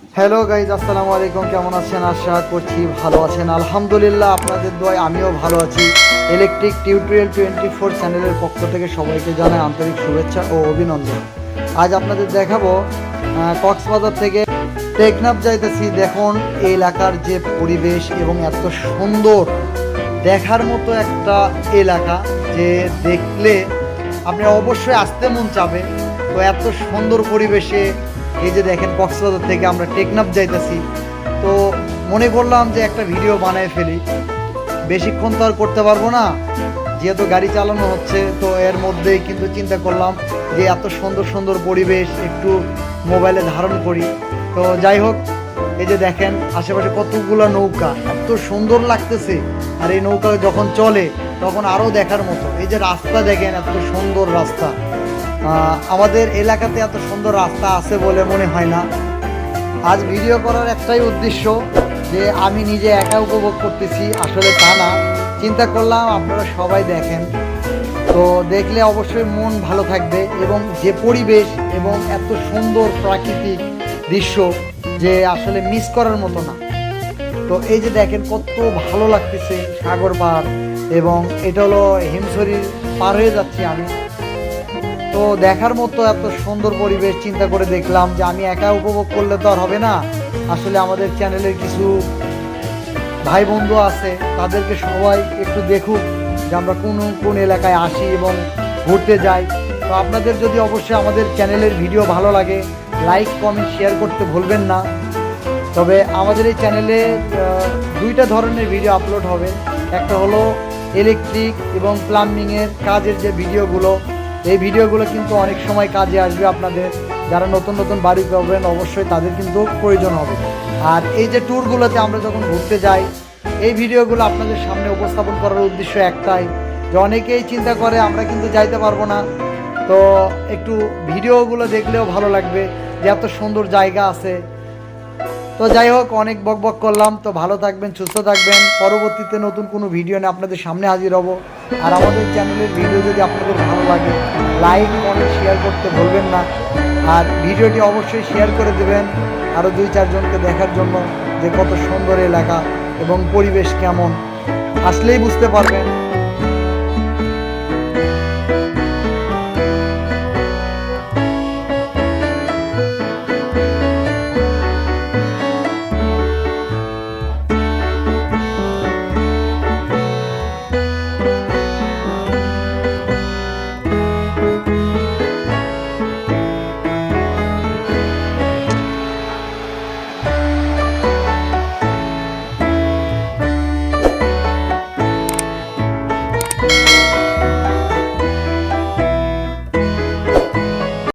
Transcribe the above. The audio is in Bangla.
হ্যালো গাইজ আসসালামু আলাইকুম। কেমন আছেন? আশা করছি ভালো আছেন। আলহামদুলিল্লাহ, আপনাদের দোয়ায় আমিও ভালো আছি। ইলেকট্রিক টিউটোরিয়াল টোয়েন্টি ফোর চ্যানেলের পক্ষ থেকে সবাইকে জানাই আন্তরিক শুভেচ্ছা ও অভিনন্দন। আজ আপনাদের দেখাবো কক্সবাজার থেকে টেকনাফ যাইতেছি। দেখুন এই এলাকার যে পরিবেশ এবং এত সুন্দর দেখার মতো একটা এলাকা যে দেখলে আপনি অবশ্যই আসতে মন চাবে। তো এত সুন্দর পরিবেশে এই যে দেখেন কক্সবাজার থেকে আমরা টেকনাফ যাইতেছি, তো মনে করলাম যে একটা ভিডিও বানায় ফেলি। বেশিক্ষণ তো আর করতে পারব না, যেহেতু গাড়ি চালানো হচ্ছে, তো এর মধ্যেই কিন্তু চিন্তা করলাম যে এত সুন্দর সুন্দর পরিবেশ একটু মোবাইলে ধারণ করি। তো যাই হোক, এই যে দেখেন, আশেপাশে কতগুলো নৌকা, এত সুন্দর লাগতেছে। আর এই নৌকা যখন চলে, তখন আরও দেখার মতো। এই যে রাস্তা দেখেন, এত সুন্দর রাস্তা। আমাদের এলাকাতে এত সুন্দর রাস্তা আছে বলে মনে হয় না। আজ ভিডিও করার একটাই উদ্দেশ্য যে আমি নিজে একা উপভোগ করতেছি, আসলে তা না। চিন্তা করলাম আপনারা সবাই দেখেন। তো দেখলে অবশ্যই মন ভালো থাকবে এবং যে পরিবেশ এবং এত সুন্দর প্রাকৃতিক দৃশ্য যে আসলে মিস করার মতো না। তো এই যে দেখেন কত ভালো লাগতেছে সাগর পার এবং এটা হলো হিমছড়ির পার হয়ে যাচ্ছি আমি। তো দেখার মতো এত সুন্দর পরিবেশ চিন্তা করে দেখলাম যে আমি একা উপভোগ করলে তো আর হবে না। আসলে আমাদের চ্যানেলের কিছু ভাই বন্ধু আছে, তাদেরকে সবাই একটু দেখুক যে আমরা কোন কোন এলাকায় আসি এবং ঘুরতে যাই। তো আপনাদের যদি অবশ্যই আমাদের চ্যানেলের ভিডিও ভালো লাগে, লাইক, কমেন্ট, শেয়ার করতে ভুলবেন না। তবে আমাদের এই চ্যানেলে দুইটা ধরনের ভিডিও আপলোড হবে। একটা হলো ইলেকট্রিক এবং প্লাম্বিংয়ের কাজের যে ভিডিওগুলো এই ভিডিওগুলো কিন্তু অনেক সময় কাজে আসবে আপনাদের। যারা নতুন নতুন বাড়ি পাবেন, অবশ্যই তাদের কিন্তু প্রয়োজন হবে। আর এই যে ট্যুরগুলোতে আমরা যখন ঘুরতে যাই, এই ভিডিওগুলো আপনাদের সামনে উপস্থাপন করার উদ্দেশ্য একটাই, যে অনেকেই চিন্তা করে আমরা কিন্তু যাইতে পারব না। তো একটু ভিডিওগুলো দেখলেও ভালো লাগবে যে এত সুন্দর জায়গা আছে। তো যাই হোক, অনেক বক বক করলাম। তো ভালো থাকবেন, সুস্থ থাকবেন। পরবর্তীতে নতুন কোনো ভিডিও নিয়ে আপনাদের সামনে হাজির হব। আর আমাদের চ্যানেলের ভিডিও যদি আপনাদের ভালো লাগে লাইক কমেন্ট শেয়ার করতে ভুলবেন না। আর ভিডিওটি অবশ্যই শেয়ার করে দেবেন আরও দুই চারজনকে দেখার জন্য যে কত সুন্দর এলাকা এবং পরিবেশ কেমন। আসলেই বুঝতে পারবেন